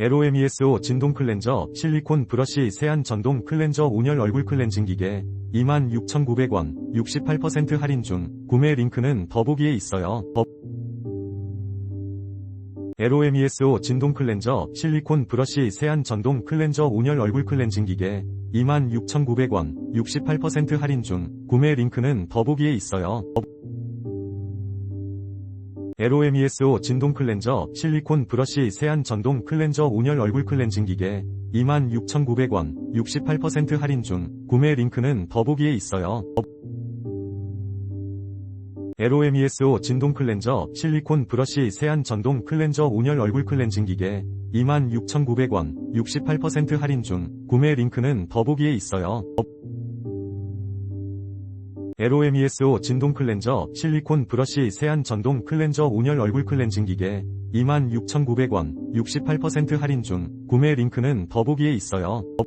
LOMESO 진동 클렌저 실리콘 브러쉬 세안 전동 클렌저 온열 얼굴 클렌징 기계 26,900원 68% 할인 중 구매 링크는 더보기에 있어요. 더- LOMESO 진동 클렌저 실리콘 브러쉬 세안 전동 클렌저 온열 얼굴 클렌징 기계 26,900원 68% 할인 중 구매 링크는 더보기에 있어요. 더- LOMESO 진동 클렌저 실리콘 브러쉬 세안 전동 클렌저 온열 얼굴 클렌징 기계 26,900원 68% 할인 중 구매 링크는 더보기에 있어요. 더- LOMESO 진동 클렌저 실리콘 브러쉬 세안 전동 클렌저 온열 얼굴 클렌징 기계 26,900원 68% 할인 중 구매 링크는 더보기에 있어요. 더- LOMESO 진동 클렌저 실리콘 브러쉬 세안 전동 클렌저 온열 얼굴 클렌징 기계 26,900원 68% 할인 중 구매 링크는 더보기에 있어요. 더-